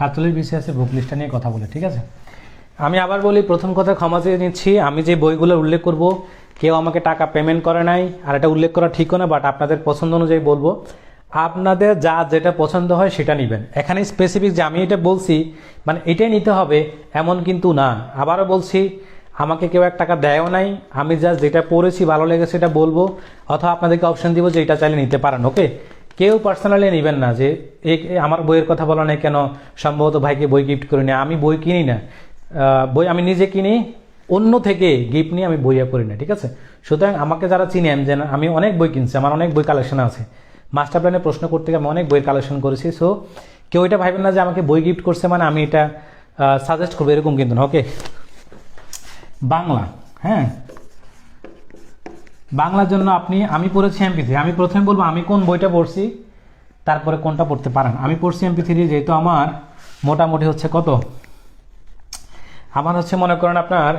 সাতচল্লিশ বিসিএসের বুক লিস্টটা নিয়ে কথা বলে, ঠিক আছে? আমি আবার বলি, প্রথম কথা ক্ষমা চেয়ে নিচ্ছি, আমি যে বইগুলো উল্লেখ করব, কেউ আমাকে টাকা পেমেন্ট করে নাই, আর এটা উল্লেখ করা ঠিকও না বাট আপনাদের পছন্দ অনুযায়ী বলব, আপনাদের যা যেটা পছন্দ হয় সেটা নেবেন। এখানে স্পেসিফিক যে আমি এটা বলছি মানে এটাই নিতে হবে, এমন কিন্তু না। আবারও বলছি, আমাকে কেউ এক টাকা দেয়ও নাই, আমি জাস্ট যেটা পড়েছি, ভালো লেগেছে, সেটা বলব, অথবা আপনাদেরকে অপশন দিব যে এটা চাইলে নিতে পারেন ওকে কেউ পার্সোনালি নেবেন না যে আমার বইয়ের কথা বলা নেই কেন? সম্ভবত ভাইকে বই গিফট করি না আমি বই কিনি না। বই আমি নিজে কিনি অন্য থেকে গিফট নিয়ে আমি বইয়া করি না ঠিক আছে? সুতরাং আমাকে যারা চিনেন যে না, আমি অনেক বই কিনছি আমার অনেক বই কালেকশন আছে। মাস্টার প্ল্যানে প্রশ্ন করতে গিয়ে আমি অনেক বইয়ের কালেকশন করেছি সো কেউ এটা ভাবেন না যে আমাকে বই গিফট করছে মানে আমি এটা সাজেস্ট করব এরকম কিন্তু না ওকে বাংলা হ্যাঁ? বাংলার জন্য আপনি, আমি পড়েছি এমপি থ্রি আমি প্রথমে বলব আমি কোন বইটা পড়ছি, তারপরে কোনটা পড়তে পারেন। আমি পড়ছি এমপি থ্রি যেহেতু আমার মোটামুটি হচ্ছে কত? আমার হচ্ছে মনে করেন আপনার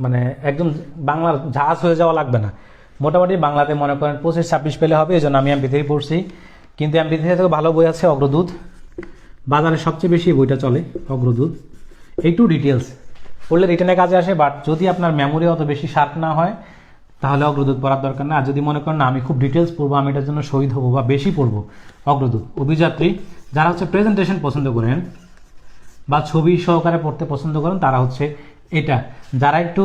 মানে একদম বাংলার জাহাজ হয়ে যাওয়া লাগবে না। মোটামুটি বাংলাতে মনে করেন পঁচিশ, ছাব্বিশ পেলে হবে এই জন্য আমি এমপি থ্রি পড়ছি। কিন্তু এমপি থ্রি থেকে ভালো বই আছে, অগ্রদূত। বাজারে সবচেয়ে বেশি বইটা চলে, অগ্রদূত। একটু ডিটেলস পড়লে রিটার্নে কাজে আসে বাট যদি আপনার মেমোরি অত বেশি শার্প না হয় তাহলে অগ্রদূত পড়ার দরকার না। আর যদি মনে করেন, না, আমি খুব ডিটেলস পড়ব, আমি এটার জন্য শহীদ হব বা বেশি পড়ব। অগ্রদূত, অভিযাত্রী যারা হচ্ছে প্রেজেন্টেশন পছন্দ করেন বা ছবি সহকারে পড়তে পছন্দ করেন, তারা হচ্ছে এটা। যারা একটু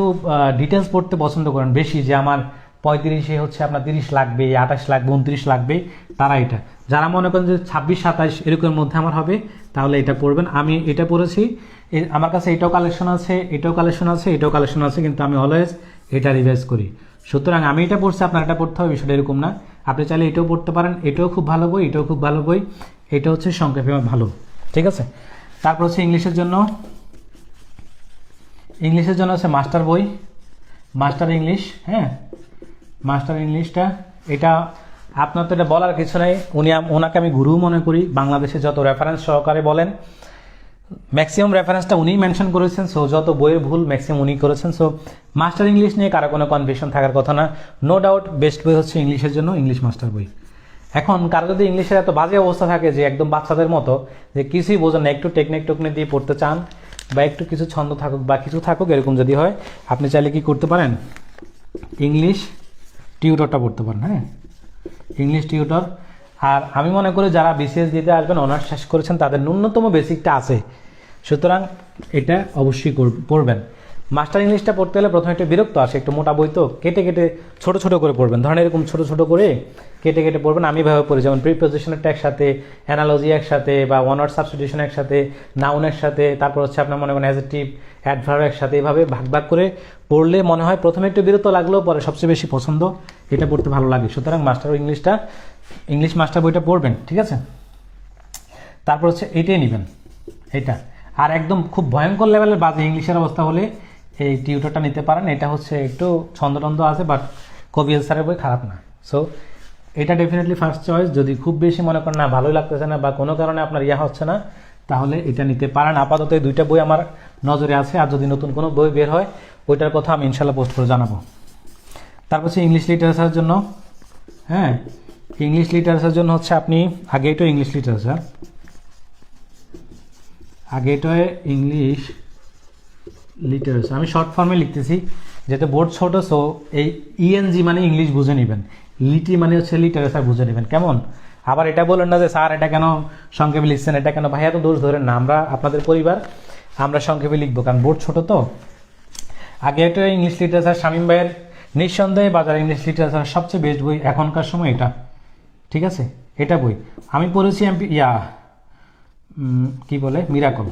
ডিটেলস পড়তে পছন্দ করেন বেশি, যে আমার পঁয়ত্রিশে হচ্ছে আপনার তিরিশ লাগবে, আঠাশ লাগবে, উনত্রিশ লাগবে, তারা এটা। যারা মনে করেন যে ছাব্বিশ সাতাশ এরকমের মধ্যে আমার হবে, তাহলে এটা পড়বেন। আমি এটা পড়েছি আমার কাছে এটাও কালেকশন আছে, এটাও কালেকশন আছে, এটাও কালেকশন আছে, কিন্তু আমি অলওয়েজ এটা রিভাইজ করি। সুতরাং আমি এটা পড়ছি, আপনার এটা পড়তে হবে, বিষয়টা এরকম না। আপনি চাইলে এটাও পড়তে পারেন, এটাও খুব ভালো বই, এটাও খুব ভালো বই, এটা হচ্ছে সংক্ষেপে ভালো। ঠিক আছে? তারপর হচ্ছে ইংলিশের জন্য ইংলিশের জন্য আছে মাস্টার বই, মাস্টার ইংলিশ হ্যাঁ? মাস্টার ইংলিশটা, এটা আপনার তো এটা বলার কিছু নেই। উনি ওনাকে আমি গুরু মনে করি, বাংলাদেশে যত রেফারেন্স সহকারে বলেন ম্যাক্সিমাম রেফারেন্সটা উনিই মেনশন করেছেন সো যত বইয়ের ভুল ম্যাক্সিমাম উনি করেছেন সো মাস্টার ইংলিশ নিয়ে কারও কোনো কনফিউশন থাকার কথা না। নো ডাউট বেস্ট বই হচ্ছে ইংলিশের জন্য ইংলিশ মাস্টার বই। এখন কারও যদি ইংলিশের এত বাজে অবস্থা থাকে যে একদম বাচ্চাদের মতো, যে কিছুই বোঝেন না, একটু টেকনিক টেকনিক দিয়ে পড়তে চান, বা একটু কিছু ছন্দ থাকুক বা কিছু থাকুক, এরকম যদি হয়, আপনি চাইলে কি করতে পারেন? ইংলিশ টিউটরটা পড়তে পারেন হ্যাঁ? ইংলিশ টিউটর আর আমি মনে করি যারা বিসিএস দিতে আসবেন অনার্স শেষ করেছেন, তাদের ন্যূনতম বেসিকটা আছে। সুতরাং এটা অবশ্যই পড়বেন। মাস্টার ইংলিশটা পড়তে গেলে প্রথমে একটু বিরক্ত আসে একটু মোটা বই তো, কেটে কেটে ছোট ছোট করে পড়বেন। ধরেন এরকম ছোট ছোট করে কেটে কেটে পড়বেন, আমি ভাবে পড়ি। যেমন প্রিপোজিশনেরটা একসাথে অ্যানালজি একসাথে, বা ওয়ান ওয়ার্ড সাবস্টিটিউশন একসাথে নাউনের সাথে তারপর হচ্ছে আপনার মনে করেন অ্যাজেটিভ অ্যাডভার্ব একসাথে, এভাবে ভাগ ভাগ করে পড়লে মনে হয় প্রথমে একটু বিরক্ত লাগলেও পরে সবচেয়ে বেশি পছন্দ। এটা পড়তে ভালো লাগে। সুতরাং মাস্টার ইংলিশটা ইংলিশ মাস্টার বইটা পড়বেন, ঠিক আছে? তারপর হচ্ছে এটাই নেবেন, এটা। আর একদম খুব ভয়ঙ্কর লেভেলের বাজে ইংলিশের অবস্থা হলে এই টিউটরটা নিতে পারেন। এটা হচ্ছে একটু ছন্দটন্দ আছে বাট কবিএল স্যারের বই খারাপ না। সো এটা ডেফিনেটলি ফার্স্ট চয়েস যদি খুব বেশি মনে করেন, না, ভালোই লাগতেছে না বা কোনো কারণে আপনার ইয়া হচ্ছে না, তাহলে এটা নিতে পারেন। আপাতত এই দুইটা বই আমার নজরে আছে। আর যদি নতুন কোনো বই বের হয়, ওইটার কথা আমি ইনশাল্লাহ পোস্ট করে জানাব। তারপর হচ্ছে ইংলিশ লিটারেচারের জন্য। হ্যাঁ ইংলিশ লিটারেচারের জন্য হচ্ছে আপনি আগে তো ইংলিশ লিটারেচার আগে এটা ইংলিশ লিটারেচার আমি শর্ট ফর্মে লিখতেছি, যেহেতু বোর্ড ছোট সো এই ইএনজি মানে ইংলিশ বুঝে নেবেন। লিটি মানে হচ্ছে লিটারেচার বুঝে নেবেন। কেমন? আবার এটা বলেন না যে, স্যার, এটা কেন সংক্ষেপে লিখছেন? এটা কেন? ভাইয়া তো দোষ ধরেন না। আমরা, আপনাদের পরিবার, আমরা সংক্ষেপে লিখব, কারণ বোর্ড ছোট তো। আগে এটা ইংলিশ লিটারেচার শামীম ভাইয়ের নিঃসন্দেহে বাজার ইংলিশ লিটারেচার সবচেয়ে বেস্ট বই এখনকার সময় এটা। ঠিক আছে? এটা বই। আমি পড়েছি এমপি ইয়া কি বলে? মিরাকল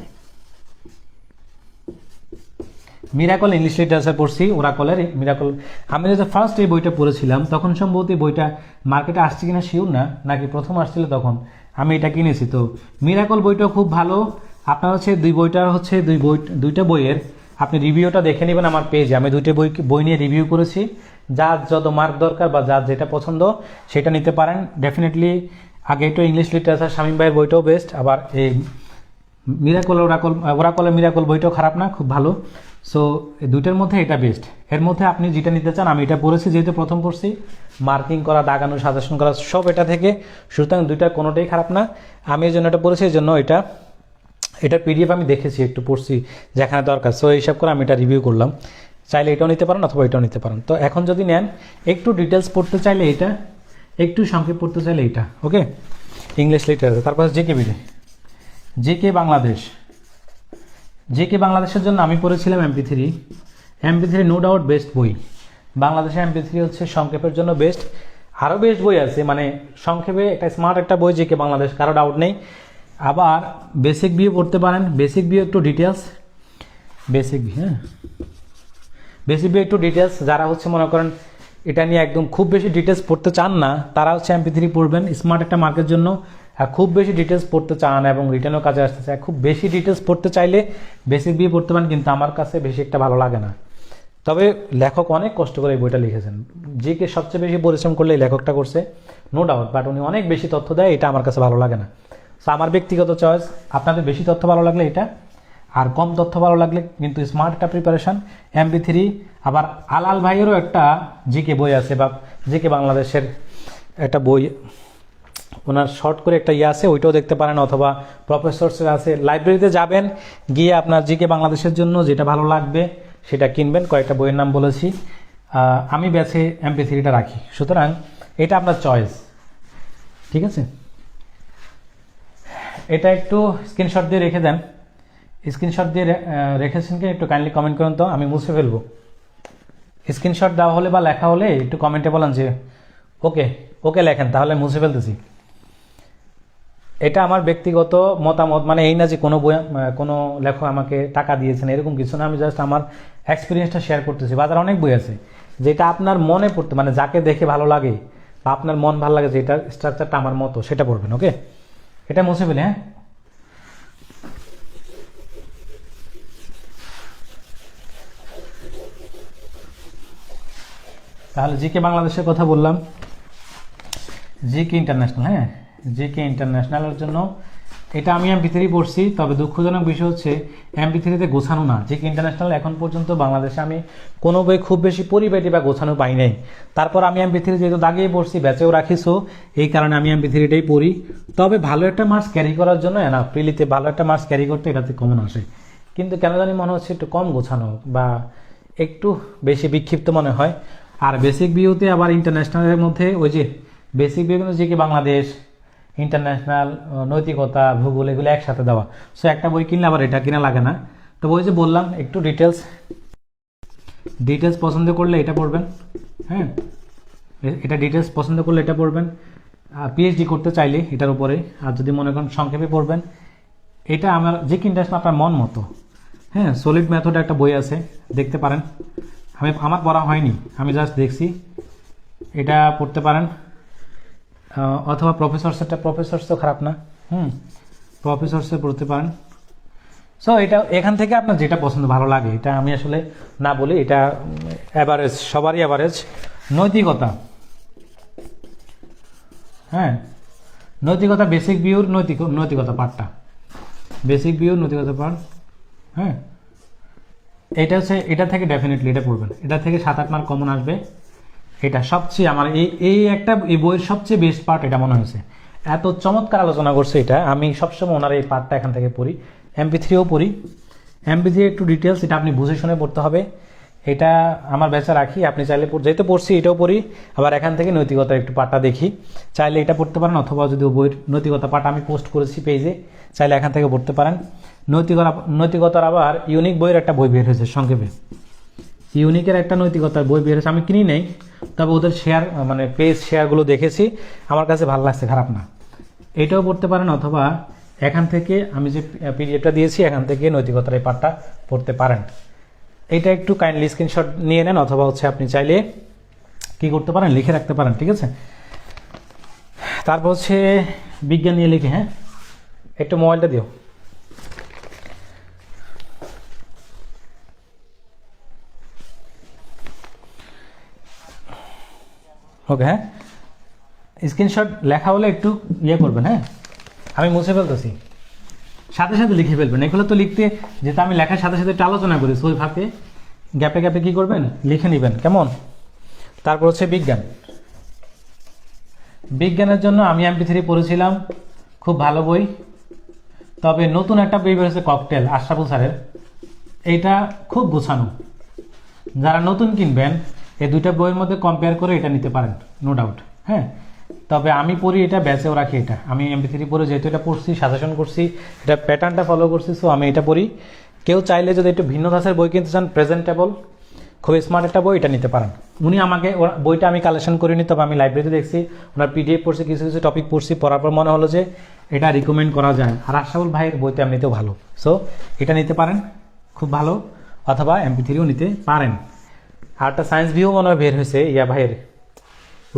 মিরাকল ইংলিশ লিটারেচার পড়ছি ওরাকলের মিরাকল আমি যখন ফার্স্ট এই বইটা পড়েছিলাম, তখন সম্ভবত এই বইটা মার্কেটে আসছে কিনা শিওর না, নাকি প্রথম আসছিল তখন। আমি এটা কিনেছি, তো মিরাকল বইটা খুব ভালো। আপনার হচ্ছে দুই বইটা হচ্ছে দুই বই, দুইটা বইয়ের, আপনি রিভিউটা দেখে নেবেন আমার পেজে আমি দুইটা বই বই নিয়ে রিভিউ করেছি। যার যত মার্ক দরকার বা যার যেটা পছন্দ, সেটা নিতে পারেন। ডেফিনেটলি আগে একটু ইংলিশ লিটারেচার শামীম ভাইয়ের বইটাও বেস্ট আবার এই মিরাকল ওরাকল ওরাকলের মিরাকল বইটাও খারাপ না, খুব ভালো। সো দুইটার মধ্যে এটা বেস্ট এর মধ্যে আপনি যেটা নিতে চান, আমি এটা পড়েছি, যেহেতু প্রথম পড়ছি মার্কিং করা, দাগানো সাজেশন করা, সব এটা থেকে। সুতরাং দুইটার কোনোটাই খারাপ না। আমি এই জন্য এটা পড়েছি এই জন্য এটা এটা পিডিএফ আমি দেখেছি, একটু পড়ছি, যেখানে দরকার। সো এইসব করে আমি এটা রিভিউ করলাম। চাইলে এটাও নিতে পারেন অথবা এটাও নিতে পারেন। তো এখন যদি নেন, একটু ডিটেলস পড়তে চাইলে এটা, একটু সংক্ষেপ পড়তে চাইলে এটা ওকে ইংলিশ লিটারেচার তারপর GK BD GK Bangladesh GK বাংলাদেশের জন্য আমি পড়েছিলাম MP three MP three no doubt best বই। বাংলাদেশে এমপি থ্রি হচ্ছে সংক্ষেপের জন্য বেস্ট আরও বেস্ট বই আছে মানে সংক্ষেপে একটা স্মার্ট একটা বই জেকে বাংলাদেশ, কারও ডাউট নেই। আবার বেসিক বিয়ে পড়তে পারেন। বেসিক বিয়ে একটু ডিটেলস বেসিক বি হ্যাঁ। বেসিক বি একটু ডিটেলস যারা হচ্ছে মনে করেন এটা নিয়ে একদম খুব বেশি ডিটেলস পড়তে চান না, তারা হচ্ছে এমপি থ্রি পড়বেন। স্মার্ট একটা মার্কের জন্য। খুব বেশি ডিটেলস পড়তে চান এবং রিটার্নও কাজে আসতে চায় খুব বেশি ডিটেলস পড়তে চাইলে বেসিক বিয়ে পড়তে পারেন, কিন্তু আমার কাছে বেশি একটা ভালো লাগে না। তবে লেখক অনেক কষ্ট করে এই বইটা লিখেছেন। যে কে সবচেয়ে বেশি পরিশ্রম করলে এই লেখকটা করছে নো ডাউট বাট উনি অনেক বেশি তথ্য দেয়, এটা আমার কাছে ভালো লাগে না। সো আমার ব্যক্তিগত চয়েস আপনাদের বেশি তথ্য ভালো লাগলে এটা, আর কম তথ্য ভালো লাগলে কিন্তু স্মার্ট একটা প্রিপারেশন এমবি থ্রি আবার আলাল ভাইয়েরও একটা জিকে বই আছে, বা জিকে বাংলাদেশের একটা বই ওনার শর্ট করে একটা ইয়ে আছে, ওইটাও দেখতে পারেন অথবা প্রফেসরসের আছে। লাইব্রেরিতে যাবেন, গিয়ে আপনার জিকে বাংলাদেশের জন্য যেটা ভালো লাগবে সেটা কিনবেন। কয়েকটা বইয়ের নাম বলেছি। আমি বেছে এমপি থ্রিটা রাখি। সুতরাং এটা আপনার চয়েস ঠিক আছে? এটা একটু স্ক্রিনশট দিয়ে রেখে দেন। স্ক্রিনশট দিয়ে রেখেছেন কি একটু কাইন্ডলি কমেন্ট করুন তো, আমি মুছে ফেলব। স্ক্রিনশট দেওয়া হলে বা লেখা হলে একটু কমেন্টে বলেন যে, ওকে ওকে লেখেন, তাহলে মুছে ফেলতেছি। এটা আমার ব্যক্তিগত মতামত মানে এই না যে কোনো বই কোনো লেখক আমাকে টাকা দিয়েছেন, এরকম কিছু না, আমি জাস্ট আমার এক্সপিরিয়েন্সটা শেয়ার করতেছি। বাজারে অনেক বই আছে, যেটা আপনার মনে পড়তে মানে যাকে দেখে ভালো লাগে, বা আপনার মন ভালো লাগে যে এটা স্ট্রাকচারটা আমার মতো, সেটা পড়বেন ওকে এটা মুছে ফেলে হ্যাঁ? তাহলে জিকে বাংলাদেশের কথা বললাম। জিকে ইন্টারন্যাশনাল হ্যাঁ? জিকে ইন্টারন্যাশনালের জন্য। এটা আমি এমপি থ্রি পড়ছি, তবে দুঃখজনক বিষয় হচ্ছে এমপি থ্রিতে গোছানো না। জিকে ইন্টারন্যাশনাল এখন পর্যন্ত বাংলাদেশে আমি কোনো বই খুব বেশি পরিপাটি বা গোছানো পাই নাই। তারপর আমি এমপি থ্রি যেহেতু দাগিয়ে পড়ছি, ব্যাচেও রাখিসো এই কারণে আমি এমপি থ্রিটাই পড়ি। তবে ভালো একটা মার্কস ক্যারি করার জন্য, না প্রিলিতে ভালো একটা মার্কস ক্যারি করতে এটাতে কমন আসে। কিন্তু কেন জানি মনে হচ্ছে একটু কম গোছানো বা একটু বেশি বিক্ষিপ্ত মনে হয়। আর বেসিক ভিউতে আবার ইন্টারন্যাশনালের মধ্যে ওই যে বেসিক ভিউ কিন্তু যে কি বাংলাদেশ ইন্টারন্যাশনাল নৈতিকতা, ভূগোল, এগুলো একসাথে দেওয়া। সো একটা বই কিনলে আবার এটা কিনা লাগে না। তো ওই যে বললাম, একটু ডিটেলস ডিটেলস পছন্দ করলে এটা পড়বেন হ্যাঁ? এটা ডিটেলস পছন্দ করলে এটা পড়বেন। পিএইচডি করতে চাইলে এটার উপরে, আর যদি মনে করেন সংক্ষেপে পড়বেন, এটা আমার, যে ইন্টারেস্ট আপনার মন মতো হ্যাঁ? সলিড মেথড একটা বই আছে, দেখতে পারেন। আমি, আমার পড়া হয়নি, আমি জাস্ট দেখছি। এটা পড়তে পারেন। অথবা প্রফেসরসেরটা প্রফেসরস তো খারাপ না। হুম প্রফেসরসে পড়তে পারেন। সো এটা এখান থেকে আপনার যেটা পছন্দ, ভালো লাগে, এটা আমি আসলে না বলি, এটা অ্যাভারেজ সবারই অ্যাভারেজ নৈতিকতা। হ্যাঁ নৈতিকতা বেসিক ভিউর নৈতিক নৈতিকতা পার্টটা বেসিক ভিউর নৈতিকতা পার্ট হ্যাঁ এটা হচ্ছে এটা থেকে ডেফিনেটলি এটা পড়বেন। এটা থেকে সাত আট মার্ক কমন আসবে। এটা সবচেয়ে আমার এই এই একটা, এই বইয়ের সবচেয়ে বেস্ট পার্ট এটা মনে হয়েছে। এত চমৎকার আলোচনা করছে এটা। আমি সবসময় ওনার এই পার্টটা এখান থেকে পড়ি। এমপি থ্রিও পড়ি। এমপি থ্রি একটু ডিটেলস এটা আপনি বুঝে শুনে পড়তে হবে। এটা আমার বেচা রাখি। আপনি চাইলে যেহেতু পড়ছি এটাও পড়ি। আবার এখান থেকে নৈতিকতা একটু পার্টটা দেখি। চাইলে এটা পড়তে পারেন অথবা যদি বইয়ের নৈতিকতা পার্ট আমি পোস্ট করেছি পেজে চাইলে এখান থেকে পড়তে পারেন। নৈতিকতা, নৈতিকতার আবার ইউনিক বইয়ের একটা বই বের হয়েছে সংক্ষেপে। ইউনিকের একটা নৈতিকতার বই বের হয়েছে, আমি কিনি নেই, তবে ওদের শেয়ার মানে পেজ শেয়ারগুলো দেখেছি, আমার কাছে ভালো লাগছে, খারাপ না। এটাও পড়তে পারেন অথবা এখান থেকে আমি যে পিডিএফটা দিয়েছি, এখান থেকে নৈতিকতার এই পার্টটা পড়তে পারেন। এটা একটু কাইন্ডলি স্ক্রিনশট নিয়ে নেন, অথবা হচ্ছে আপনি চাইলে কি করতে পারেন, লিখে রাখতে পারেন, ঠিক আছে? তারপর হচ্ছে বিজ্ঞান নিয়ে লিখে হ্যাঁ? একটু মোবাইলটা দিও। ওকে হ্যাঁ? স্ক্রিনশট লেখা হলে একটু ইয়ে করবেন হ্যাঁ? আমি মুছে ফেলতেছি। সাথে সাথে লিখে ফেলবেন। এগুলো তো লিখতে যেহেতু আমি লেখার সাথে সাথে একটু আলোচনা করি ওই ফাঁকে, গ্যাপে গ্যাপে কী করবেন? লিখে নেবেন। কেমন? তারপর হচ্ছে বিজ্ঞান। বিজ্ঞানের জন্য আমি এমপি থ্রি পড়েছিলাম, খুব ভালো বই। তবে নতুন একটা বই বেরোছে ককটেল, আশরাফুল স্যারের। এইটা খুব গোছানো। যারা নতুন কিনবেন এই দুইটা বইয়ের মধ্যে কম্পেয়ার করে এটা নিতে পারেন নো ডাউট হ্যাঁ? তবে আমি পড়ি এটা ব্যাচেও রাখি এটা। আমি এমপি থ্রি পড়ে যেহেতু এটা পড়ছি সাজেশন করছি, এটা প্যাটার্নটা ফলো করছি সো আমি এটা পড়ি। কেউ চাইলে যদি একটু ভিন্ন ধাঁচের বই কিনতে চান প্রেজেন্টেবল খুব স্মার্ট একটা বই, এটা নিতে পারেন। উনি আমাকে বইটা আমি কালেকশন করিনি, তবে আমি লাইব্রেরিতে দেখছি, ওনার পিডিএফ পড়ছি, কিছু কিছু টপিক পড়ছি, পড়ার পর মনে হলো যে এটা রিকমেন্ড করা যায়। আর আশাউল ভাইয়ের বইটা এমনিতেও ভালো। সো এটা নিতে পারেন, খুব ভালো, অথবা এমপি থ্রিও নিতে পারেন। আর একটা সায়েন্স ভিউ মনে হয় বের হয়েছে। ইয়া ভাইয়ের,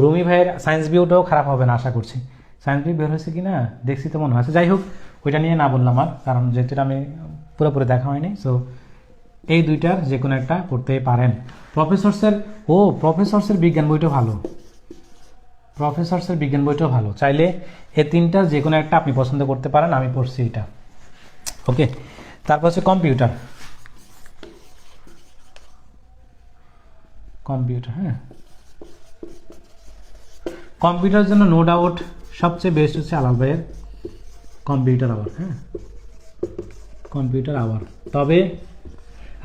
রুমি ভাইয়ের সায়েন্স ভিউটাও খারাপ হবে না আশা করছি। সায়েন্স ভিউ বের হয়েছে কি না দেখছি তো মনে হয়েছে যাই হোক, ওইটা নিয়ে না বললাম আর, কারণ যেহেতু আমি পুরোপুরি দেখা হয়নি সো এই দুইটার যে কোনো একটা পড়তে পারেন। প্রফেসরসের, ও, প্রফেসরসের বিজ্ঞান বইটাও ভালো। প্রফেসরসের বিজ্ঞান বইটাও ভালো। চাইলে এ তিনটার যে কোনো একটা আপনি পছন্দ করতে পারেন, আমি পড়ছি এটা। ওকে তারপর হচ্ছে কম্পিউটার। কম্পিউটার হ্যাঁ। কম্পিউটারের জন্য নো ডাউট সবচেয়ে বেস্ট হচ্ছে আলাল ভাইয়ের কম্পিউটার আওয়ার হ্যাঁ। কম্পিউটার আওয়ার তবে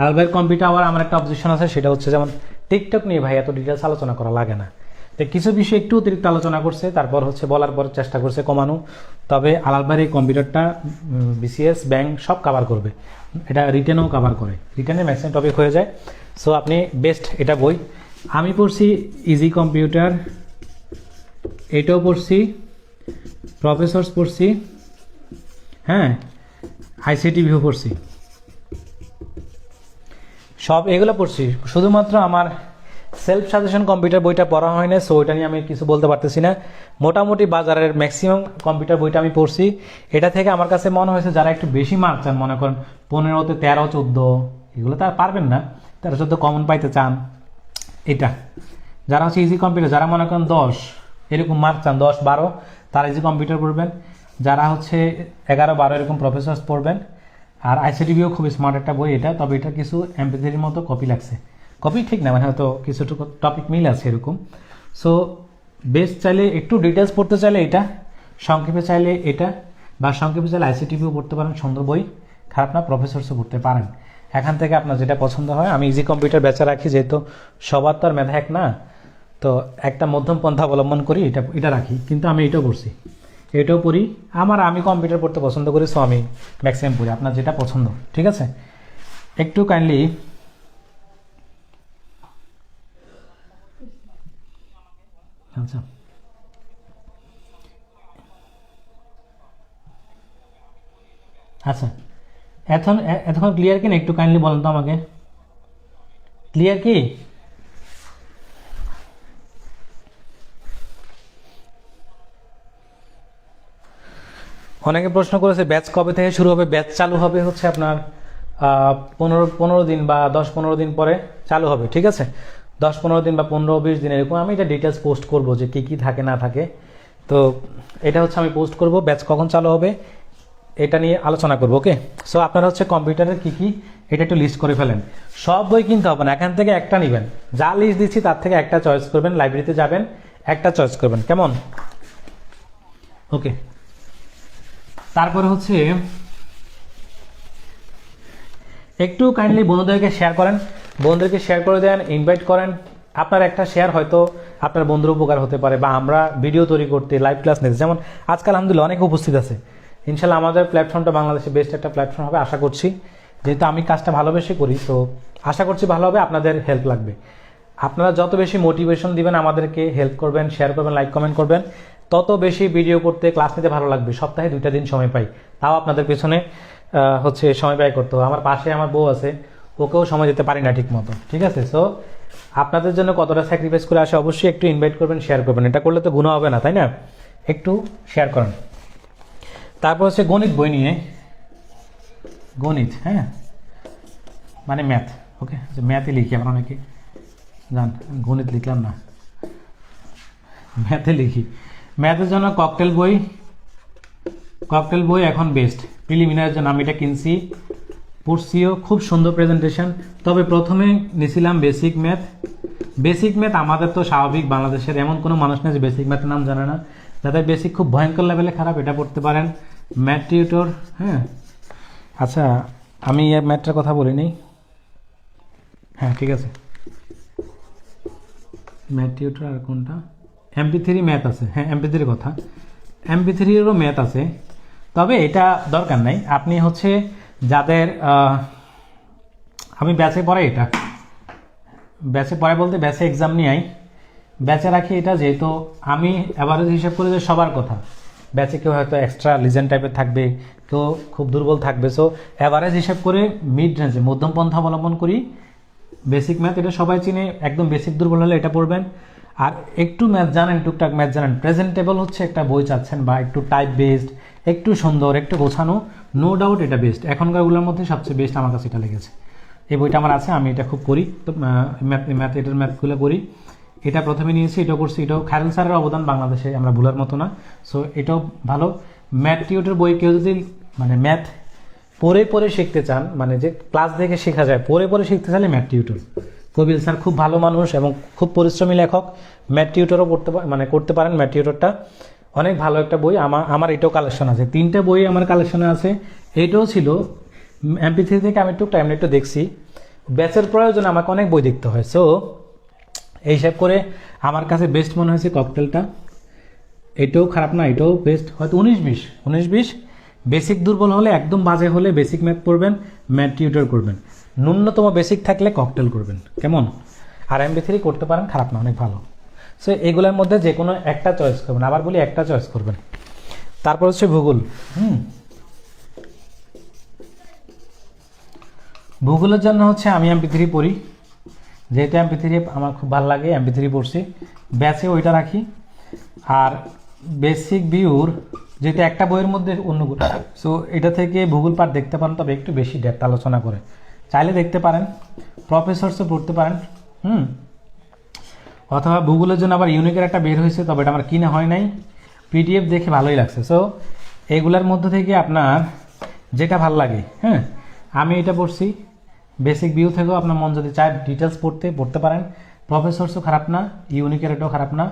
আলাল ভাইয়ের কম্পিউটার আওয়ার আমার একটা অবজেকশন আছে, সেটা হচ্ছে যেমন টিকটক নিয়ে ভাই এত ডিটেলস আলোচনা করা লাগে না। তো কিছু বিষয় একটু অতিরিক্ত আলোচনা করছে, তারপর হচ্ছে বলার পর চেষ্টা করছে কমানো। তবে আলাল ভাইয়ের এই কম্পিউটারটা বিসিএস ব্যাংক সব কাভার করবে। এটা রিটেনও কাভার করে। রিটেনে ম্যাক্সিমাম টপিক হয়ে যায়। সো আপনি বেস্ট এটা বই। আমি পড়ছি ইজি কম্পিউটার এটাও পড়ছি প্রফেসরস পড়ছি হ্যাঁ আইসিটি ভিউ পড়ছি। সব এগুলো পড়ছি। শুধুমাত্র আমার সেলফ সাজেশন কম্পিউটার বইটা পড়া হয় না সো ওইটা নিয়ে আমি কিছু বলতে পারতেছি না। মোটামুটি বাজারের ম্যাক্সিমাম কম্পিউটার বইটা আমি পড়ছি। এটা থেকে আমার কাছে মনে হয়েছে যারা একটু বেশি মার্ক চান, মনে করেন পনেরোতে তেরো, চোদ্দ, এগুলো তো আর পারবেন না। তেরো, চোদ্দ কমন পাইতে চান। এটা। যারা হচ্ছে ইজি কম্পিউটার যারা মনে করেন দশ, এরকম মার্ক চান, দশ, বারো, তারা ইজি কম্পিউটার পড়বেন। যারা হচ্ছে এগারো, বারো, এরকম প্রফেসর্স পড়বেন। আর আইসিটিভিও খুব স্মার্ট একটা বই এটা, তবে এটা কিছু এমপিথির মতো কপি লাগছে। কপি ঠিক না মানে হয়তো কিছু টপিক মিল আছে এরকম। সো বেস্ট চাইলে একটু ডিটেলস পড়তে চাইলে এটা, সংক্ষেপে চাইলে এটা, বা সংক্ষেপে চাইলে আইসিটিভিও পড়তে পারেন, সুন্দর বই। খারাপ না প্রফেসরসও পড়তে পারেন। এখান থেকে আপনার যেটা পছন্দ হয়, আমি ইজি কম্পিউটার বেচা রাখি, যেহেতু সবার তো আর মেধা এক না, তো একটা মধ্যম পন্থা অবলম্বন করি, এটা এটা রাখি। কিন্তু আমি এটাও পড়ছি। এটাও পড়ি। আমার, আমি কম্পিউটার পড়তে পছন্দ করি সো আমি ম্যাক্সিমাম পড়ি। আপনার যেটা পছন্দ, ঠিক আছে? একটু কাইন্ডলি আচ্ছা। আচ্ছা। এখন এতক্ষণ ক্লিয়ার কি না? একটু কাইন্ডলি বলেন তো আমাকে। ক্লিয়ার কি? অনেকে প্রশ্ন করেছে ব্যাচ কবে থেকে শুরু হবে? ব্যাচ চালু হবে হচ্ছে আপনার পনেরো পনেরো দিন বা দশ, পনেরো দিন পরে চালু হবে, ঠিক আছে? দশ পনেরো দিন বা পনেরো বিশ দিন এরকম আমি এটা ডিটেলস পোস্ট করব যে কী কী থাকে, না থাকে। তো এটা হচ্ছে আমি পোস্ট করব ব্যাচ কখন চালু হবে, এটা নিয়ে আলোচনা করব ওকে সো আপনারা হচ্ছে কম্পিউটারের কী কী, এটা একটু লিস্ট করে ফেলেন। সব বই কিনতে হবে না, এখান থেকে একটা নেবেন। যা লিস্ট দিচ্ছি, তার থেকে একটা চয়েস করবেন লাইব্রেরিতে যাবেন, একটা চয়েস করবেন, কেমন? ওকে তারপরে হচ্ছে, একটু কাইন্ডলি বন্ধুদেরকে শেয়ার করেন। বন্ধুদেরকে শেয়ার করে দেন ইনভাইট করেন। আপনার একটা শেয়ার হয়তো আপনার বন্ধুর উপকার হতে পারে বা আমরা ভিডিও তৈরি করতে লাইভ ক্লাস নিতে। যেমন আজকাল আলহামদুলিল্লাহ অনেক উপস্থিত আছে। ইনশাল্লাহ আমাদের প্ল্যাটফর্মটা বাংলাদেশে বেস্ট একটা প্ল্যাটফর্ম হবে, আশা করছি। যেহেতু আমি কাজটা ভালোবেসে করি, তো আশা করছি ভালো হবে, আপনাদের হেল্প লাগবে। আপনারা যত বেশি মোটিভেশন দিবেন, আমাদেরকে হেল্প করবেন শেয়ার করবেন লাইক কমেন্ট করবেন, তত বেশি ভিডিও করতে ক্লাস নিতে ভালো লাগবে। সপ্তাহে দুইটা দিন সময় পাই। তাও আপনাদের পেছনে হচ্ছে সময় ব্যয় করতে হবে। আমার পাশে আমার বউ আছে ওকেও সময় দিতে পারি না ঠিক মতো ঠিক আছে? সো আপনাদের জন্য কতটা স্যাক্রিফাইস করে আসে অবশ্যই একটু ইনভাইট করবেন শেয়ার করবেন। এটা করলে তো গুণা হবে না, তাই না? একটু শেয়ার করেন। তারপর হচ্ছে গণিত বই নিয়ে। গণিত হ্যাঁ? মানে ম্যাথ ওকে ম্যাথে লিখি আমরা অনেকে। জান, গণিত লিখলাম না। ম্যাথে লিখি। ম্যাথের জন্য ককটেল বই। ককটেল বই এখন বেস্ট প্রিলিমিনারের জন্য আমি এটা কিনছি। পড়ছিও, খুব সুন্দর প্রেজেন্টেশন তবে প্রথমে নিছিলাম বেসিক ম্যাথ বেসিক ম্যাথ আমাদের তো স্বাভাবিক, বাংলাদেশের এমন কোনো মানুষ নেই যে বেসিক ম্যাথের নাম জানে না। যাদের বেসিক খুব ভয়ঙ্কর লেভেলে খারাপ, এটা পড়তে পারেন। ম্যাথ টিউটর হ্যাঁ। আচ্ছা আমি ম্যাথটার কথা বলিনি। হ্যাঁ ঠিক আছে। ম্যাথ টিউটর আর কোনটা? এমপি থ্রি ম্যাথ আছে। হ্যাঁ এমপি থ্রির কথা। এমপি থ্রিরও ম্যাথ আছে। তবে এটা দরকার নাই। আপনি হচ্ছে যাদের আমি ব্যাচে পড়ে এটা। ব্যাচে পড়ে বলতে ব্যাচে এক্সাম নিয়ে আই। ব্যাচে রাখি এটা যেহেতু আমি অ্যাভারেজ হিসাব করি যে সবার কথা। ব্যাচে কেউ হয়তো এক্সট্রা লিজেন্ড টাইপের থাকবে, কেউ খুব দুর্বল থাকবে। সো অ্যাভারেজ হিসাব করে মিড রেঞ্জে মধ্যম পন্থা অবলম্বন করি। বেসিক ম্যাথ এটা সবাই চিনে, একদম বেসিক দুর্বল হলে এটা পড়বেন। আর একটু ম্যাথ জানেন, টুকটাক ম্যাথ জানেন প্রেজেন্টেবল হচ্ছে একটা বই চাচ্ছেন বা একটু টাইপ বেসড একটু সুন্দর, একটু গোছানো নো ডাউট এটা বেস্ট এখনকারগুলোর মধ্যে সবচেয়ে বেস্ট আমার কাছে এটা লেগেছে। এই বইটা আমার আছে, আমি এটা খুব করি, তো ম্যাথ ম্যাথ, এটার ম্যাথগুলো করি। এটা প্রথমে নিয়েছি, এটাও করছি, এটাও খায়রুল স্যারের অবদান, বাংলাদেশে আমরা ভুলার মতো না। সো এটাও ভালো। ম্যাথ টিউটের বই কেউ যদি মানে ম্যাথ পড়ে পড়ে শিখতে চান মানে যে ক্লাস দেখে শেখা যায়, পড়ে পড়ে শিখতে চাইলে ম্যাথ টিউটর কবিল স্যার খুব ভালো মানুষ এবং খুব পরিশ্রমী লেখক। ম্যাথ টিউটরও পড়তে মানে করতে পারেন ম্যাথ টিউটরটা। অনেক ভালো একটা বই। আমার আমার এটাও কালেকশন আছে। তিনটে বই আমার কালেকশনে আছে। এটাও ছিল এমপি থ্রি থেকে আমি একটু টাইম একটু দেখছি। ব্যাচের প্রয়োজনে আমাকে অনেক বই দেখতে হয়। সো এই হিসাব করে আমার কাছে বেস্ট মনে হয়েছে ককটেলটা এটাও খারাপ না, এটাও বেস্ট হয়তো উনিশ বিশ উনিশ বিশ। বেসিক দুর্বল হলে, একদম বাজে হলে বেসিক ম্যাথ পড়বেন ম্যাথ টিউটর করবেন। ন্যূনতম বেসিক থাকলে ককটেল করবেন। কেমন? আর এমবি থ্রি করতে পারেন, খারাপ না, অনেক ভালো। সো এগুলোর মধ্যে যে কোনো একটা চয়েস করবেন। আবার বলি একটা চয়েস করবেন। তারপর হচ্ছে ভূগোল। হুম? ভূগোলের জন্য হচ্ছে আমি এমপি থ্রি পড়ি। যেহেতু এমপি থ্রি আমার খুব ভালো লাগে এমপি থ্রি পড়ছি। ব্যাচে ওইটা রাখি। আর বেসিক ভিউর যেহেতু একটা বইয়ের মধ্যে অন্য সো এটা থেকে ভূগোল পাঠ দেখতে পারেন, তবে একটু বেশি ডেপথ আলোচনা করে। চাইলে দেখতে পারেন প্রফেসরসও পড়তে পারেন, হুম? অথবা ভূগোলের জন্য আবার ইউনিকের একটা বের হয়েছে, তবে এটা আমার কিনা হয় নাই। পিডিএফ দেখে ভালোই লাগছে। সো এইগুলার মধ্যে থেকে আপনার যেটা ভালো লাগে হ্যাঁ? আমি এটা পড়ছি। বেসিক ভিউ থেকেও আপনার মন যদি চায় ডিটেলস পড়তে পড়তে পারেন। প্রফেসরসও খারাপ না ইউনিকের এটাও খারাপ না।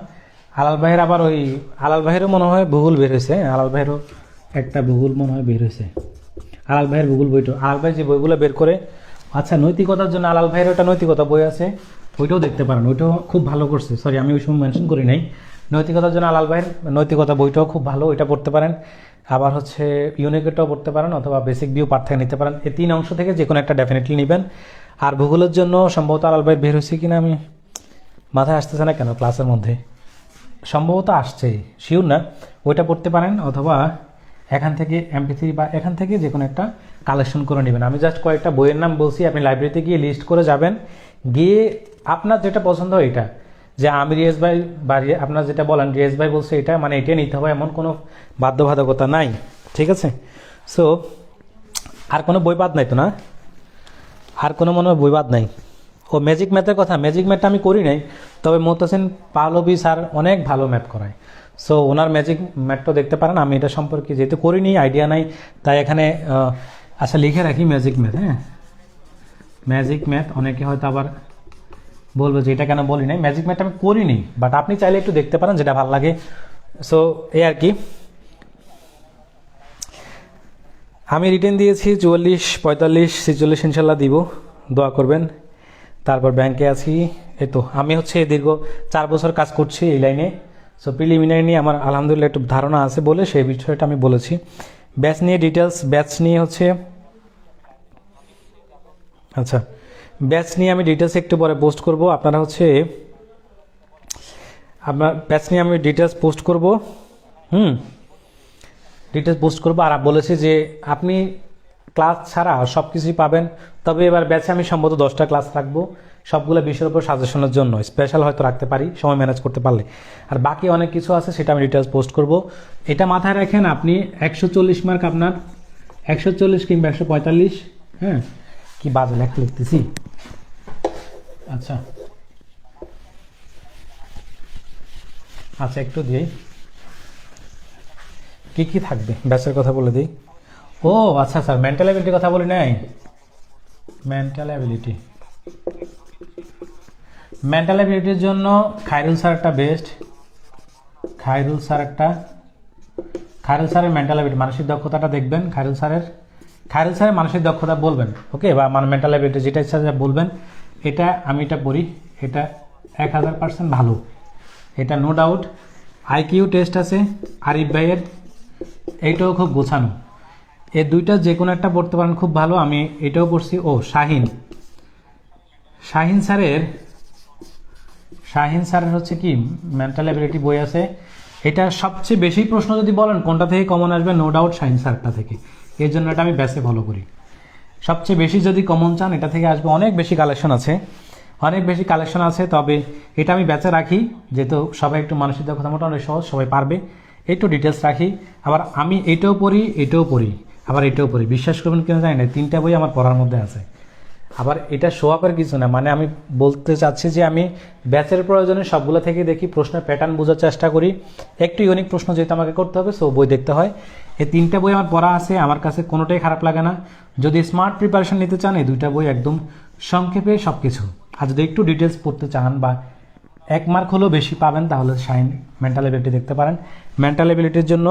আলাল ভাইয়ের আবার ওই আলাল ভাইয়েরও মনে হয় ভূগোল বের হয়েছে আলাল ভাইয়েরও একটা ভূগোল মনে হয় বের হয়েছে। আলাল ভাইয়ের ভূগোল বইটা আলাল ভাই যে বইগুলো বের করে আচ্ছা নৈতিকতার জন্য আলাল ভাইয়ের ওটা নৈতিকতা বই আছে। ওইটাও দেখতে পারেন, ওইটাও খুব ভালো করছে। সরি আমি ওই সময় মেনশন করি নাই। নৈতিকতার জন্য আলাল ভাইয়ের নৈতিকতা বইটাও খুব ভালো, ওইটা পড়তে পারেন। আবার হচ্ছে ইউনিকেটটাও পড়তে পারেন, অথবা বেসিক ভিউ পার্ট থেকে নিতে পারেন। এই তিন অংশ থেকে যে কোনো একটা ডেফিনেটলি নেবেন। আর ভূগোলের জন্য সম্ভবত আলাল ভাই বের হয়েছে কিনা আমি মাথায় আসতেছে না কেন ক্লাসের মধ্যে? সম্ভবত আসছেই শিওর না। ওইটা পড়তে পারেন, অথবা এখান থেকে এমপি থ্রি বা এখান থেকে যে কোনো একটা কালেকশন করে নেবেন। আমি জাস্ট কয়েকটা বইয়ের নাম বলছি, আপনি লাইব্রেরিতে গিয়ে লিস্ট করে যাবেন। গিয়ে আপনার যেটা পছন্দ হয় এটা। যে আমি রিয়েস ভাই বা আপনার যেটা বলেন রিয়েস ভাই বলছে এটা মানে এটা নিতে হবে এমন কোনো বাধ্যবাধকতা নাই। ঠিক আছে? সো আর কোনো বই বাদ নাই তো না? আর কোনো মনে হয় বই বাদ নাই? ও ম্যাজিক ম্যাথের কথা ম্যাজিক ম্যাথটা আমি করি নাই, তবে মোতাসিন পালবি স্যার অনেক ভালো ম্যাপ করায়। সো ওনার ম্যাজিক ম্যাথটা দেখতে পারেন। আমি এটা সম্পর্কে যেহেতু করিনি আইডিয়া নাই, তাই এখানে আচ্ছা লিখে রাখি ম্যাজিক ম্যাথ হ্যাঁ? ম্যাজিক ম্যাথ অনেকে হয়তো আবার বলব যে এটা কেন বলি নাই। ম্যাজিক ম্যাথ আমি করিনি বাট আপনি চাইলে একটু দেখতে পারেন, যেটা ভালো লাগে। সো এই আর কি। আমি রিটার্ন দিয়েছি চুয়াল্লিশ, পঁয়তাল্লিশ, ছেচল্লিশ, ইনশাল্লাহ দিব। দোয়া করবেন। তারপর ব্যাংকে আছি। এই তো, আমি হচ্ছে দীর্ঘ চার বছর কাজ করছি এই লাইনে সো প্রিলিমিনারি নিয়ে আমার আলহামদুলিল্লাহ একটু ধারণা আছে বলে সেই বিষয়টা আমি বলেছি। ব্যাচ নিয়ে ডিটেলস ব্যাচ নিয়ে হচ্ছে আচ্ছা ব্যাচ নিয়ে আমি ডিটেলস একটু পরে পোস্ট করব। আপনারা হচ্ছে, আপনার ব্যাচ নিয়ে আমি ডিটেলস পোস্ট করব। হুম ডিটেলস পোস্ট করব। আর বলেছি যে, আপনি ক্লাস ছাড়া সব কিছুই পাবেন। তবে এবার ব্যাচে আমি সম্ভবত দশটা ক্লাস রাখব। সবগুলো বিষয়ের উপর সাজেশনের জন্য স্পেশাল হয়তো রাখতে পারি, সময় ম্যানেজ করতে পারলে। আর বাকি অনেক কিছু আছে, সেটা আমি ডিটেলস পোস্ট করব। এটা মাথায় রাখেন, আপনি একশো চল্লিশ মার্ক আপনার, একশো চল্লিশ কিংবা একশো পঁয়তাল্লিশ হ্যাঁ? কি বাজে লেখা লিখতেছি? আচ্ছা। আচ্ছা একটু দিই। কি কি থাকবে? ব্যাচের কথা বলে দিই। ও আচ্ছা স্যার মেন্টাল অ্যাবিলিটির কথা বলি নাই। মেন্টাল অ্যাবিলিটি মেন্টাল অ্যাবিলিটির জন্য খায়রুল স্যার একটা বেস্ট খায়রুল স্যার একটা খায়রুল স্যারের মেন্টাল অ্যাবিলিটি মানসিক দক্ষতাটা দেখবেন খায়রুল স্যারের খায়রুল স্যারের মানসিক দক্ষতা বলবেন ওকে বা মানে মেন্টাল অ্যাবিলিটি যেটা ইচ্ছা যা বলবেন। এটা আমি এটা পড়ি, এটা এক হাজার পার্সেন্ট ভালো। এটা নো ডাউট আইকিউ টেস্ট আছে, আরিফ ভাইয়ের। এইটাও খুব গোছানো। এ দুইটা যে কোনো একটা পড়তে পারেন, খুব ভালো। আমি এটাও পড়ছি। ও, শাহিন। শাহিন স্যারের শাহিন স্যারের হচ্ছে কি মেন্টাল অ্যাবিলিটি বই আছে। এটা সবচেয়ে বেশি প্রশ্ন যদি বলেন, কোনটা থেকে কমন আসবে? নো ডাউট শাহিন স্যারটা থেকে। এর জন্য এটা আমি ব্যাসে ফলো করি। সবচেয়ে বেশি যদি কমন চান, এটা থেকে আসবে অনেক বেশি কালেকশন আছে। অনেক বেশি কালেকশন আছে, তবে এটা আমি ব্যাচে রাখি। যেহেতু সবাই একটু মানসিক দক্ষতা মোটামুটি সহজ, সবাই পারবে। একটু ডিটেলস রাখি। আবার আমি এটাও পড়ি এটাও পড়ি। আবার এটাও পড়ি। বিশ্বাস করবেন কিনা জানি না তিনটা বই আমার পড়ার মধ্যে আছে। আবার এটা শো আপের কিছু না। মানে আমি বলতে চাচ্ছি যে আমি ব্যাচের প্রয়োজনে সবগুলো থেকে দেখি, প্রশ্নের প্যাটার্ন বোঝার চেষ্টা করি। একটু ইউনিক প্রশ্ন যেহেতু আমাকে করতে হবে সো বই দেখতে হয়। এই তিনটা বই আমার পড়া আছে, আমার কাছে কোনোটাই খারাপ লাগে না। যদি স্মার্ট প্রিপারেশন নিতে চান, এই দুইটা বই একদম সংক্ষেপে সব কিছু আর যদি একটু ডিটেলস পড়তে চান বা এক মার্ক হলেও বেশি পাবেন, তাহলে সাইন মেন্টাল এবিলিটি দেখতে পারেন। মেন্টাল এবিলিটির জন্য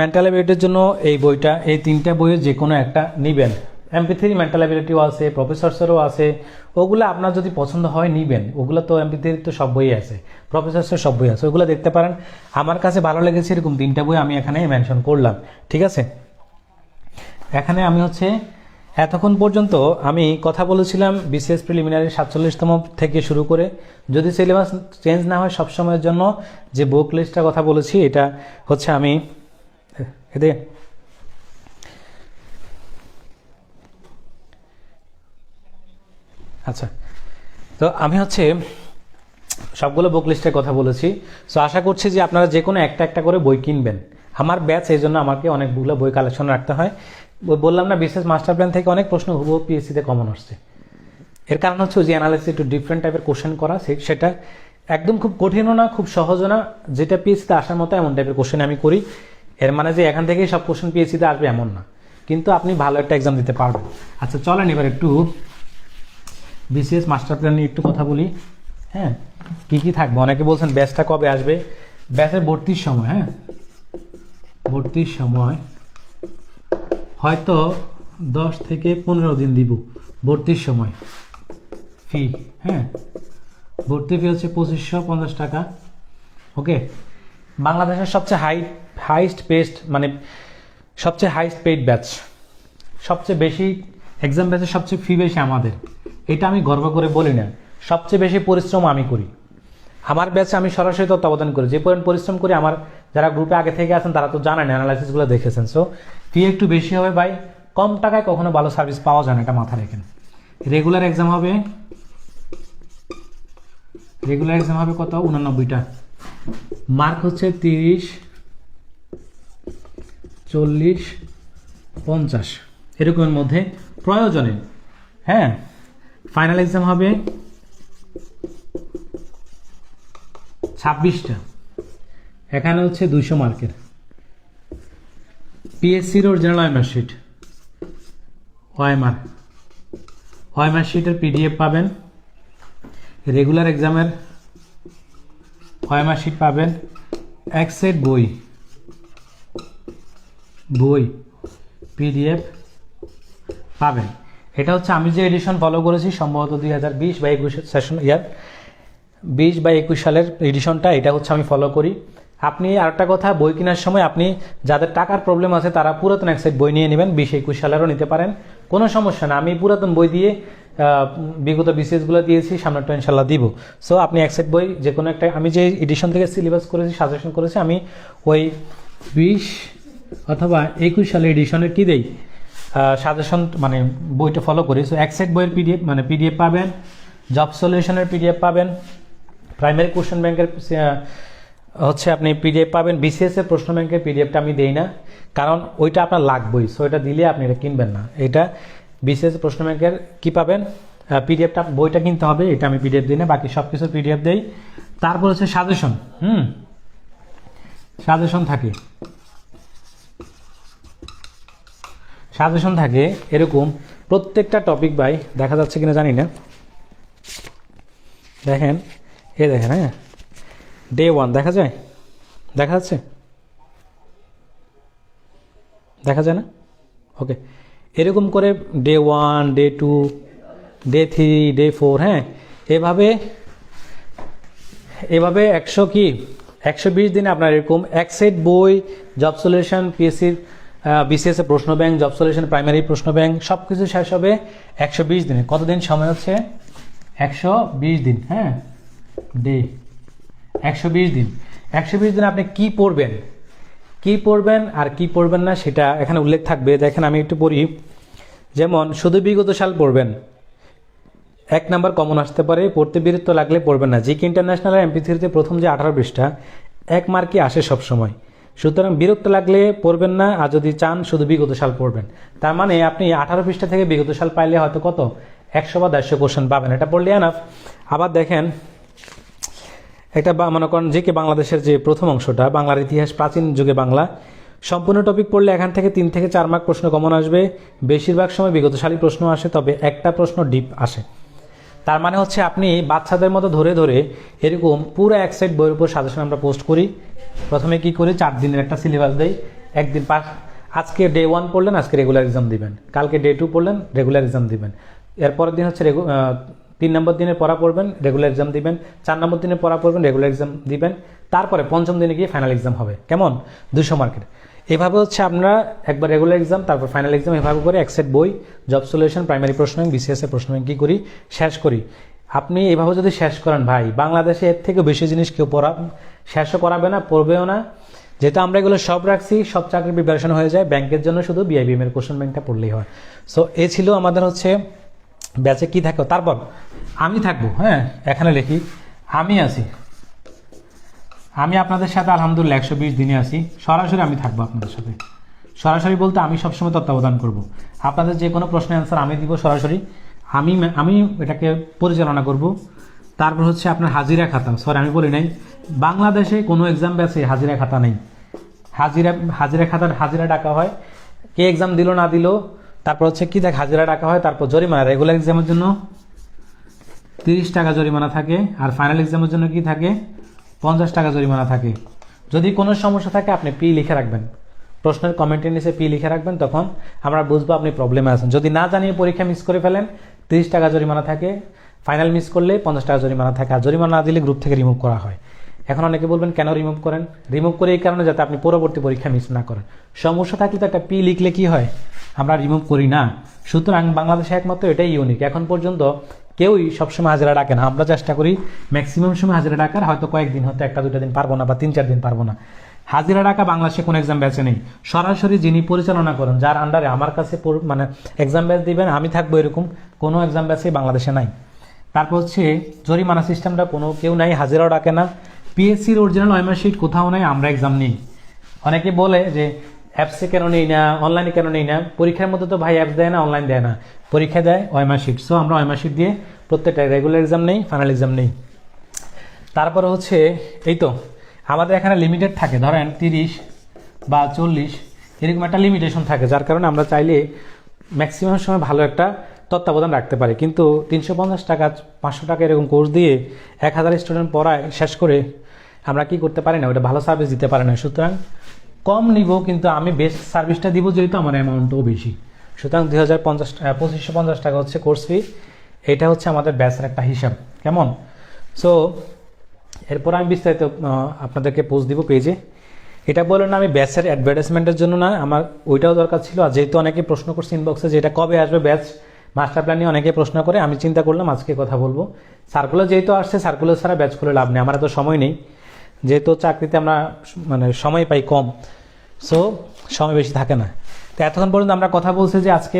মেন্টাল অ্যাবিলিটির জন্য এই বইটা, এই তিনটা বইয়ের যে কোনো একটা নিবেন। এমপি থ্রি মেন্টাল অ্যাবিলিটিও আছে প্রফেসরসেরও আছে, ওগুলো আপনার যদি পছন্দ হয় নিবেন। ওগুলো তো এমপি থ্রির তো সব বই আছে প্রফেসরসের সব বই আছে, ওগুলো দেখতে পারেন। আমার কাছে ভালো লেগেছে এরকম তিনটা বই আমি এখানে মেনশন করলাম, ঠিক আছে? এখানে আমি হচ্ছে, এতক্ষণ পর্যন্ত আমি কথা বলেছিলাম বিসিএস প্রিলিমিনারি সাতচল্লিশতম থেকে শুরু করে। যদি সিলেবাস চেঞ্জ না হয় সবসময়ের জন্য যে বুক লিস্টটা কথা বলেছি, এটা হচ্ছে আমি এতে আচ্ছা তো আমি হচ্ছে সবগুলো বুক লিস্টের কথা বলেছি। সো আশা করছি যে আপনারা যে কোনো একটা একটা করে বই কিনবেন। আমার ব্যাচ এই জন্য আমাকে অনেকগুলো বই কালেকশন রাখতে হয়। বললাম না, বিশেষ মাস্টার প্ল্যান থেকে অনেক প্রশ্ন হুবহু পিএসসিতে কমন আসছে। এর কারণ হচ্ছে যে অ্যানালাইসিস একটু ডিফারেন্ট টাইপের কোশ্চেন করা সেটা একদম খুব কঠিনও না, খুব সহজও না। যেটা পিএসসিতে আসার মতো এমন টাইপের কোশ্চেন আমি করি। এর মানে যে এখান থেকেই সব কোশ্চেন পিএসসিতে আসবে এমন না। কিন্তু আপনি ভালো একটা এক্সাম দিতে পারবেন। আচ্ছা চলেন এবার একটু বিসিএস মাস্টার প্ল্যান নিয়ে একটু কথা বলি। হ্যাঁ কী কী থাকবে? অনেকে বলছেন ব্যাচটা কবে আসবে? ব্যাচের ভর্তির সময় হ্যাঁ? ভর্তির সময় হয়তো দশ থেকে পনেরো দিন দিব ভর্তির সময়। ফি হ্যাঁ? ভর্তি ফি হচ্ছে পঁচিশশো পঞ্চাশ টাকা। ওকে বাংলাদেশের সবচেয়ে হাই হাইস্ট পেস্ট মানে সবচেয়ে হাইস্ট পেইড ব্যাচ সবচেয়ে বেশি এক্সাম ব্যাচের সবচেয়ে ফি বেশি আমাদের। এটা আমি গর্ব করে বলি না। সবচেয়ে বেশি পরিশ্রম আমি করি। আমার ব্যাচে আমি সরাসরি তত্ত্বাবধান করি। যে পরিমাণ পরিশ্রম করি, আমার যারা গ্রুপে আগে থেকে আছেন, তারা তো জানেন অ্যানালাইসিসগুলো দেখেছেন। সো ফি একটু বেশি হবে ভাই। কম টাকায় কখনো ভালো সার্ভিস পাওয়া যায় না, এটা মাথা রেখেন। রেগুলার এক্সাম হবে রেগুলার এক্সাম হবে কত? উনানব্বইটা। মার্ক হচ্ছে তিরিশ চল্লিশ, পঞ্চাশ। এরকমের মধ্যে প্রয়োজনে হ্যাঁ? ফাইনাল এক্সাম হবে ছাব্বিশটা। এখানে হচ্ছে দুইশো মার্কের। পিএসসির অরিজিনাল ওয়াইমার শিট ওয়াইমার ওয়াইমার শিটের পিডিএফ পাবেন। রেগুলার এক্সামের ওয়াইমার শিট পাবেন। এক সেট বই। বই পিডিএফ পাবেন। এটা হচ্ছে আমি যে এডিশন ফলো করেছি, সম্ভবত দুই হাজার বিশ বা একুশ সেশন ইয়ার। বিশ বা একুশ সালের এডিশনটা এটা হচ্ছে আমি ফলো করি। আপনি আরেকটা কথা, বই কেনার সময় আপনি যাদের টাকার প্রবলেম আছে, তারা পুরাতন এক সাইড বই নিয়ে নেবেন, বিশ, একুশ সালেরও নিতে পারেন। কোনো সমস্যা না, আমি পুরাতন বই দিয়ে বিগত বিসিএসগুলো দিয়েছি, সামনেরটা ইনশাল্লাহ দিব। সো আপনি এক সেট বই যে কোনো একটা, আমি যে এডিশন থেকে সিলেবাস করেছি সাজেশন করেছি, আমি ওই বিশ অথবা একুশ সালের এডিশনের কি দেই? সাজেশন মানে বইটা ফলো করি। সো এক সেট বইয়ের পিডিএফ মানে পিডিএফ পাবেন জব সলিউশনের পিডিএফ পাবেন প্রাইমারি কোশ্চেন ব্যাংকের হচ্ছে আপনি পিডিএফ পাবেন বিসিএস এর প্রশ্ন ব্যাংকের পিডিএফটা আমি দেই না, কারণ ওইটা আপনার লাগবেই। সো এটা দিলে আপনি এটা কিনবেন না। এটা বিসিএস প্রশ্ন ব্যাংকের কি পাবেন? পিডিএফটা বইটা কিনতে হবে, এটা আমি পিডিএফ দিই না, বাকি সব কিছু পিডিএফ দেই। তারপর হচ্ছে সাজেশন হুম? সাজেশন থাকে। সাজেশন থাকে এরকম প্রত্যেকটা টপিক বাই দেখা যাচ্ছে কিনা জানি না। দেখেন, এ দেখেন হ্যাঁ? ডে ওয়ান দেখা যায়? দেখা যাচ্ছে? দেখা যায় না? ওকে এরকম করে day one day two day three day four হ্যাঁ? এভাবে এভাবে একশো কি? একশো বিশ দিনে আপনার এরকম এক সেট বই জব সলিউশন পিএসসির বিসিএস প্রশ্ন ব্যাংক, জব সলিউশন, প্রাইমারি প্রশ্ন ব্যাংক সব কিছু শেষ হবে একশো বিশ দিনে। কতদিন সময় হচ্ছে? একশো বিশ দিন হ্যাঁ? ডে। একশো বিশ দিন। একশো বিশ দিনে আপনি কি পড়বেন? কি পড়বেন আর কি পড়বেন না সেটা এখানে উল্লেখ থাকবে। দেখেন, আমি একটু পড়ি। যেমন, শুধু বিগত সাল পড়বেন। এক নাম্বার কমন আসতে পারে, পড়তে বিরক্ত লাগলে পড়বেন না। জিকে ইন্টারন্যাশনাল এমপি থ্রিতে প্রথম যে আঠারো পৃষ্ঠা, এক মার্কে আসে সবসময়। সুতরাং বিরক্ত লাগলে পড়বেন না, আর যদি চান শুধু বিগত সাল পড়বেন। তার মানে আপনি আঠারো পৃষ্ঠা থেকে বিগত সাল পাইলে হয়তো কত? একশো বা দেড়শো কোশ্চেন পাবেন। এটা পড়লে এনাফ আবার দেখেন, একটা মনে করেন যে কে বাংলাদেশের যে প্রথম অংশটা, বাংলার ইতিহাস, প্রাচীন যুগে বাংলা। সম্পূর্ণ টপিক পড়লে এখান থেকে তিন থেকে চার মার্ক প্রশ্ন কমন আসবে। বেশিরভাগ সময় বিগতশালী প্রশ্ন আসে, তবে একটা প্রশ্ন ডিপ আসে। তার মানে হচ্ছে আপনি বাচ্চাদের মতো ধরে ধরে এরকম পুরো এক সাইড বইয়ের উপর সাজেশন আমরা পোস্ট করি। প্রথমে কি করি, চার দিনের একটা সিলেবাস দেই, একদিন পাস, আজকে ডে ওয়ান পড়লেন, আজকে রেগুলার এক্সাম দিবেন। কালকে ডে টু পড়লেন রেগুলার এক্সাম দিবেন। এরপরের দিন হচ্ছে তিন নম্বর দিনে পড়া পড়বেন রেগুলার এক্সাম দিবেন, চার নম্বর দিনে পড়া পড়বেন রেগুলার এক্সাম দিবেন, তারপরে পঞ্চম দিনে গিয়ে ফাইনাল এক্সাম হবে। কেমন? দুশো মার্কেট এভাবে হচ্ছে আপনারা একবার রেগুলার এক্সাম তারপর ফাইনাল এক্সাম এভাবে করে এক সেট বই জব সলিউশন প্রাইমারি প্রশ্ন বিসিএস এর প্রশ্ন কি করি, শেষ করি। আপনি এভাবে যদি শেষ করেন, ভাই, বাংলাদেশে এর থেকে বেশি জিনিস কেউ পড়া শেষও করাবে না, পড়বেও না। যেহেতু আমরা এগুলো সব রাখছি, সব চাকরির প্রিপারেশন হয়ে যায়। ব্যাংকের জন্য শুধু বিআইবিএম এর কোশ্চেন ব্যাংকটা পড়লেই হয়। সো এ ছিল আমাদের হচ্ছে ব্যাচে কি থাকো? তারপর, আমি থাকব হ্যাঁ এখানে লিখি, আমি আছি। আমি আপনাদের সাথে আলহামদুলিল্লাহ একশো বিশ দিনে আছি। সরাসরি আমি থাকব আপনাদের সাথে। সরাসরি বলতে আমি সবসময় তত্ত্বাবধান করব। আপনাদের যে কোনো প্রশ্নের অ্যান্সার আমি দিব সরাসরি। আমি আমি এটাকে পরিচালনা করব। তারপর হচ্ছে আপনার হাজিরা খাতা। সরি আমি বলি নাই। বাংলাদেশে কোনো এক্সাম ব্যাচে হাজিরা খাতা নেই। হাজিরা হাজিরা খাতার হাজিরা ডাকা হয়। কে এক্সাম দিল, না দিল, তারপর হচ্ছে কি দেখ, হাজিরা ডাকা হয়, তারপর জরিমানা রেগুলার এক্সামের জন্য তিরিশ টাকা জরিমানা থাকে, আর ফাইনাল এক্সামের জন্য কি থাকে, পঞ্চাশ টাকা জরিমানা থাকে। যদি কোনো সমস্যা থাকে, আপনি পি লিখে রাখবেন। প্রশ্নের কমেন্টের নিচে পি লিখে রাখবেন, তখন আমরা বুঝব আপনি প্রবলেমে আছেন। যদি না জানিয়ে পরীক্ষা মিস করে ফেলেন, তিরিশ টাকা জরিমানা থাকে। ফাইনাল মিস করলে পঞ্চাশ টাকা জরিমানা থাকে, আর জরিমানা না দিলে গ্রুপ থেকে রিমুভ করা হয়। এখন অনেকে বলবেন, কেন রিমুভ করেন? রিমুভ করে এই কারণে যাতে আপনি পরবর্তী পরীক্ষা মিস না করেন। সমস্যা থাকলে তো একটা পি লিখলে কি হয়? আমরা রিমুভ করি না। সুতরাং বাংলাদেশে একমাত্র এটাই ইউনিক এখন পর্যন্ত কেউই সবসময় হাজিরা ডাকে না। আমরা চেষ্টা করি ম্যাক্সিমাম সময় হাজিরা ডাকার, হয়তো কয়েকদিন হয়তো একটা, দুটো দিন পারব না বা তিন, চার দিন পারব না। হাজিরা ডাকা বাংলাদেশে কোনো এক্সাম ব্যাচে নেই। সরাসরি যিনি পরিচালনা করেন, যার আন্ডারে আমার কাছে মানে এক্সাম ব্যাচ দিবেন, আমি থাকব এরকম। কোনো এক্সাম ব্যাচে বাংলাদেশে নাই। তারপর হচ্ছে জরিমানা সিস্টেমটা কোনো কেউ নাই, হাজিরাও ডাকে না। পিএসসির অরিজিনাল ওয়েমার শিট কোথাও নাই, আমরা এক্সাম নিই। অনেকে বলে যে অ্যাপসে কেন নেই না অনলাইনে কেন নেই না? পরীক্ষার মধ্যে তো ভাই অ্যাপস দেয় না অনলাইন দেয় না। পরীক্ষা দেয় ওয়েমার শিট সো আমরা ওয়েমার শিট দিয়ে প্রত্যেকটা রেগুলার এক্সাম নেই ফাইনাল এক্সাম নেই। তারপরে হচ্ছে, এই তো, আমাদের এখানে লিমিটেড থাকে। ধরেন তিরিশ বা চল্লিশ, এরকম একটা লিমিটেশন থাকে, যার কারণে আমরা চাইলে ম্যাক্সিমাম সময় ভালো একটা তত্ত্বাবধান রাখতে পারি। কিন্তু তিনশো পঞ্চাশ টাকা, পাঁচশো টাকা এরকম কোর্স দিয়ে এক হাজার স্টুডেন্ট পড়ায়, শেষ করে আমরা কি করতে পারি না? ওটা ভালো সার্ভিস দিতে পারি না। সুতরাং কম নিব, কিন্তু আমি বেস্ট সার্ভিসটা দিব যেহেতু আমার অ্যামাউন্টও বেশি। সুতরাং দুই হাজার পঞ্চাশ পঁচিশশো পঞ্চাশ টাকা হচ্ছে কোর্স ফি এটা হচ্ছে আমাদের ব্যাচের একটা হিসাব। কেমন? সো এরপর আমি বিস্তারিত আপনাদেরকে পোস্ট দিব পেজে এটা বললেন আমি ব্যাচের অ্যাডভার্টাইজমেন্টের জন্য না, আমার ওইটাও দরকার ছিল। আর যেহেতু অনেকে প্রশ্ন করছে ইনবক্সে যে এটা কবে আসবে ব্যাচ মাস্টার প্ল্যান নিয়ে অনেকে প্রশ্ন করে, আমি চিন্তা করলাম আজকে কথা বলব। সার্কুলার যেহেতু আসছে সার্কুলার ছাড়া ব্যাচ খুলে লাভ নেই। আমার এত সময় নেই। যেহেতু চাকরিতে আমরা মানে সময় পাই কম সো সময় বেশি থাকে না। তো এতক্ষণ পর্যন্ত আমরা কথা বলছি যে আজকে